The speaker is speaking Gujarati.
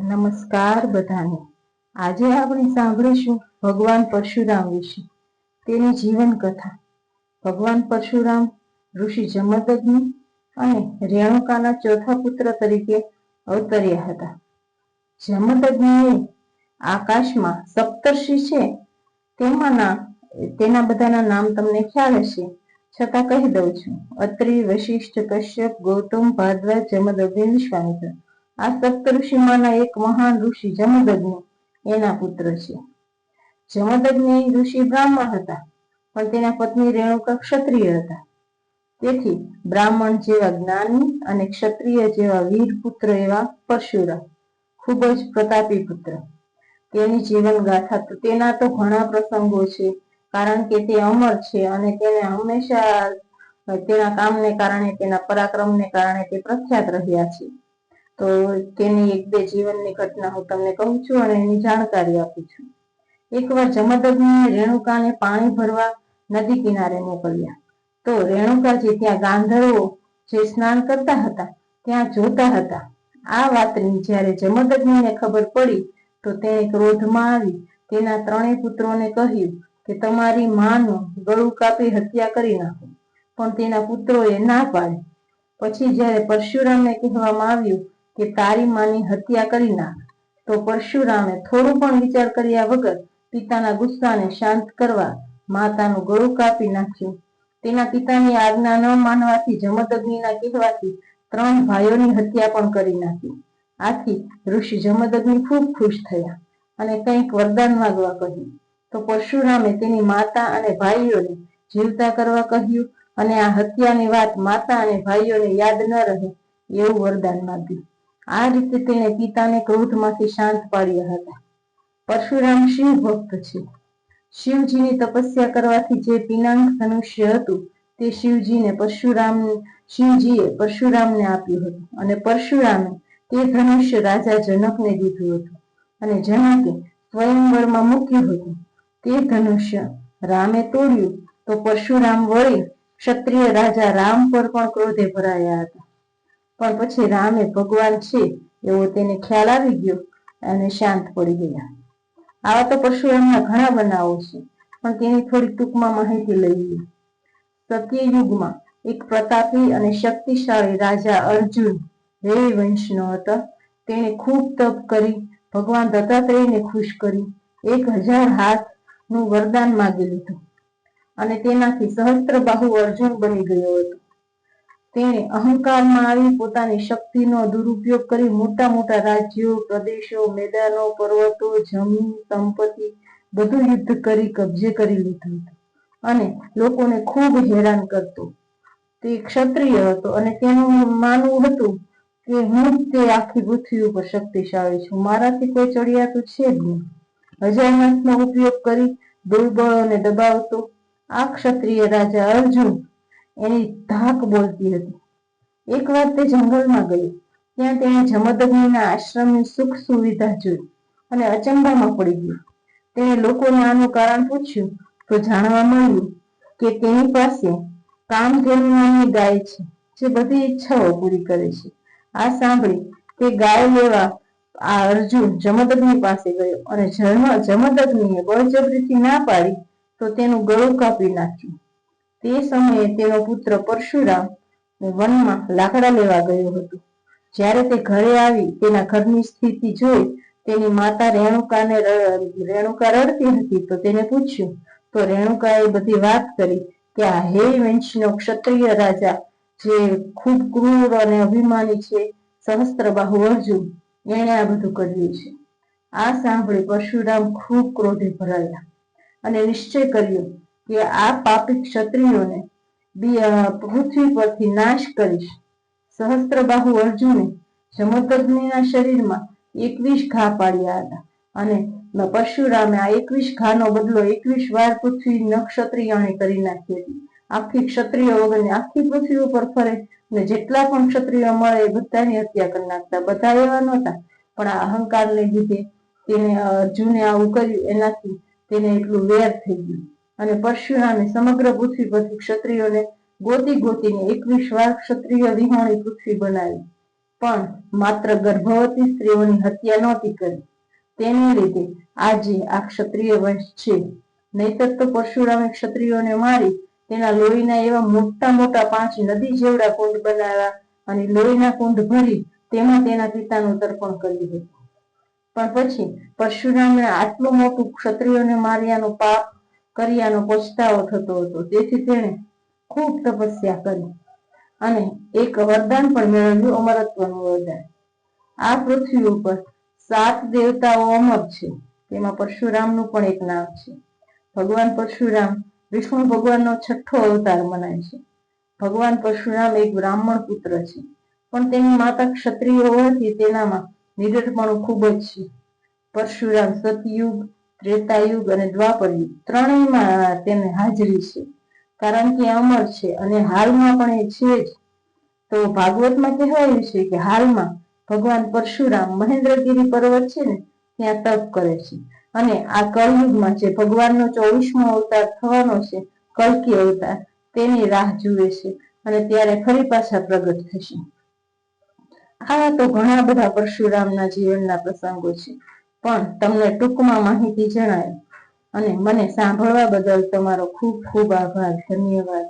નમસ્કાર બધાને. આજે આપણે સાંભળીશું ભગવાન પરશુરામ વિશે, તેની જીવન કથા ભગવાન પરશુરામ ઋષિ જમદગ્નિ અને રેણુકાના ચોથા પુત્ર તરીકે અવતર્યા હતા. જમદગ્નિએ આકાશમાં સપ્તર્ષિ છે તેમાંના તેના બધાના નામ તમને ખ્યાલ હશે. છતાં કહી દઉં છું, અત્રિ વશિષ્ઠ કશ્યપ ગૌતમ ભારદ્વાજ જમદગ્નિ વિશ્વામિત્ર. આ સપ્ત ઋષિમાંના એક મહાન ઋષિ જમદગ્નિ, એના પુત્ર છે. જમદગ્નિ ઋષિ બ્રાહ્મણ હતા, પણ તેના પત્ની રેણુકા ક્ષત્રિય હતા. તેથી બ્રાહ્મણ જેવા જ્ઞાની અને ક્ષત્રિય જેવા વીર પુત્ર એવા પરશુરામ ખૂબ જ પ્રતાપી પુત્ર. તેની જીવન ગાથા તેના તો ઘણા પ્રસંગો છે, કારણ કે તે અમર છે અને તેને હંમેશા તેના કામને કારણે, તેના પરાક્રમને કારણે તે પ્રખ્યાત રહ્યા છે. તો તેની એક બે જીવનની ઘટના હું તમને કહું છું અને એની જાણકારી આપું છું. એકવાર જમદગ્નિએ રેણુકાને પાણી ભરવા નદી કિનારે મોકલ્યા. તો રેણુકાજી ત્યાં ગાંધર્વો જે સ્નાન કરતા હતા, ત્યાં જોતા હતા. આ વાતની જ્યારે જમદગ્નિને ખબર પડી, તો તેણે ક્રોધમાં આવી. તેના ત્રણેય પુત્રોને કહ્યું કે તમારી માનું ગળું કાપી હત્યા કરી નાખો, પણ તેના પુત્રોએ ના પાડી. પછી જ્યારે પરશુરામને કહેવામાં આવ્યું કે તારી માની હત્યા કરી નાખ, તો પરશુરામે થોડું પણ વિચાર કર્યા વગર પિતાના ગુસ્સાને શાંત કરવા માતાનું ગળું કાપી નાખ્યું. તેના પિતાની આજ્ઞા ન માનવાથી જમદગ્નિના કહેવાથી ત્રણ ભાઈઓની હત્યા પણ કરી નાખી. આથી ઋષિ જમદગ્નિ ખૂબ ખુશ થયા અને કંઈક વરદાન માગવા કહ્યું. તો પરશુરામે તેની માતા અને ભાઈઓને જીવતા કરવા કહ્યું અને આ હત્યાની વાત માતા અને ભાઈઓને યાદ ન રહે એવું વરદાન માગ્યું. આ રીતે તેણે પિતાને ક્રોધમાંથી શાંત પાડ્યા હતા. પરશુરામ શિવ ભક્ત છે. શિવજીની તપસ્યા કરવાથી જે પિનાંગ ધનુષ્ય હતું, તે શિવજીને પરશુરામ, શિવજીએ પરશુરામને આપ્યું હતું અને પરશુરામે તે ધનુષ્ય રાજા જનકને દીધું હતું અને જનકે સ્વયંવરમાં મૂક્યું હતું. તે ધનુષ્ય રામે તોડ્યું તો પરશુરામ વળી ક્ષત્રિય રાજા રામ પર પણ ક્રોધે ભરાયા હતા. પણ પછી રામે ભગવાન છે એવો તેને ખ્યાલ આવી ગયો અને શાંત પડી ગયા. આવા તો પરશુરામના ઘણા બનાવો છે, પણ તેની થોડી ટૂંકમાં માહિતી લઈએ સત્યયુગમાં એક પ્રતાપી અને શક્તિશાળી રાજા અર્જુન રેય વંશનો હતો. તેણે ખૂબ તપ કરી, ભગવાન દત્તાત્રેયને ખુશ કરી, એક હજાર હાથનું વરદાન માગી લીધું. અને તેનાથી સહસ્ત્ર બાહુ અર્જુન બની ગયો હતો. તેણે અહંકારમાં આવી પોતાની શક્તિનો દુરુપયોગ કરી મોટા મોટા રાજ્યો, પ્રદેશો, મેદાનો, પર્વતો, જમીન, સંપત્તિ બધું યુદ્ધ કરી કબજે કરી લીધું હતું. અને લોકોને ખૂબ હેરાન કરતો. તે ક્ષત્રિય હતો અને તેનું માનવું હતું કે હું તે આખી પૃથ્વી ઉપર શક્તિશાળી છું. મારાથી કોઈ ચડિયાતું છે જ નહીં. હજાર હાથનો ઉપયોગ કરી દુર્બળોને દબાવતો આ ક્ષત્રિય રાજા અર્જુન એની ધાક બોલતી હતી. એક વાર તે જંગલમાં ગયો ત્યાં તેણે જમદગ્નિના આશ્રમની સુખ સુવિધા જોઈ અને અચંબામાં પડી ગયો તેણે લોકોને આનું કારણ પૂછ્યું તો જાણવા મળ્યું કે તેની પાસે કામધેનુ નામની ગાય છે, જે બધી ઈચ્છાઓ પૂરી કરે છે. આ સાંભળી તે ગાય લેવા આ અર્જુન જમદગ્નિ પાસે ગયો અને જમદગ્નિએ બળજબરીથી ના પાડી તો તેનું ગળું કાપી નાખ્યું. તે સમયે તેનો પુત્ર પરશુરામ વનમાં લાકડા લેવા ગયો હતો. જ્યારે તે ઘરે આવી, તેના ઘરની સ્થિતિ જોઈ, તેની માતા રેણુકાને રેણુકા રડતી હતી, તો તેને પૂછ્યું, તો રેણુકાએ બધી વાત કરી કે આ હે વંશનો ક્ષત્રિય રાજા, જે ખૂબ ક્રૂર અને અભિમાની છે સહસ્ત્રબાહુ અર્જુન, એણે આ બધું કર્યું છે. આ સાંભળી પરશુરામ ખૂબ ક્રોધે ભરાયા અને નિશ્ચય કર્યો કે આ પાપી ક્ષત્રિયોને પૃથ્વી પરથી નાશ કરીશ. સહસ્ત્રબાહુ અર્જુને જમદગ્નિના શરીરમાં એકવીસ ઘા પાડ્યા હતા અને પરશુરામે આ એકવીસ ઘાનો બદલો એકવીસ વાર પૃથ્વી નક્ષત્રિયાણી કરી નાખી હતી. આખી ક્ષત્રિય વગરની આખી પૃથ્વી ઉપર ફરે અને જેટલા પણ ક્ષત્રિય મળે એ બધાની હત્યા કરી નાખતા. બધા એવા નહોતા, પણ આ અહંકારને લીધે તેને અર્જુને આવું કર્યું. એનાથી તેને એટલું વેર થઈ ગયું. અને પરશુરામે સમગ્ર પૃથ્વી પરથી ક્ષત્રિયોને ગોતી ગોતીને એકવીસ વાર ક્ષત્રિય વિહોણી પૃથ્વી બનાવી. પણ માત્ર ગર્ભવતી સ્ત્રીઓની હત્યા નહોતી કરી. તેને લીધે આજે આ ક્ષત્રિય વંશ છે. નહીતર તો પરશુરામે ક્ષત્રિયોને મારી તેના લોહીના એવા મોટા મોટા પાંચ નદી જેવડા કુંડ બનાવ્યા અને લોહીના કુંડ ભરી તેમાં તેના પિતાનું તર્પણ કર્યું હતું. પણ પછી પરશુરામે આટલું મોટું ક્ષત્રિયોને માર્યાનું પાપ કર્યાનો પછતાવો થતો હતો. તેથી તેણે ખૂબ તપસ્યા કરી અને એક વરદાન પણ મેળવ્યું અમરત્વનું વરદાન. આ પૃથ્વી ઉપર સાત દેવતાઓ અમર છે. તેમાં પરશુરામનું પણ એક નામ છે. ભગવાન પરશુરામ વિષ્ણુ ભગવાનનો છઠ્ઠો અવતાર મનાય છે. ભગવાન પરશુરામ એક બ્રાહ્મણ પુત્ર છે. પણ તેની માતા ક્ષત્રિય હોવાથી તેનામાં નિડરપણું ખૂબ જ છે. પરશુરામ સતયુગ ત્રેતાયુગ અને દ્વાપરયુગ. ત્રણેયમાં તેને હાજરી છે. કારણ કે અમર છે અને હાલમાં પણ એ છે જ. તો ભાગવતમાં કહેવાયું છે કે હાલમાં ભગવાન પરશુરામ મહેન્દ્રગીરી પર્વત છે ને, ત્યાં તપ કરે છે. અને આ કલયુગમાં જે ભગવાનનો ચોવીસમો અવતાર થવાનો છે, કલ્કી અવતાર, તેની રાહ જુએ છે અને ત્યારે ફરી પાછા પ્રગટ થશે. આ તો ઘણા બધા પરશુરામના જીવનના પ્રસંગો છે. પણ તમને ટૂંકમાં માહિતી જણાય. અને મને સાંભળવા બદલ તમારો ખૂબ ખૂબ આભાર. ધન્યવાદ.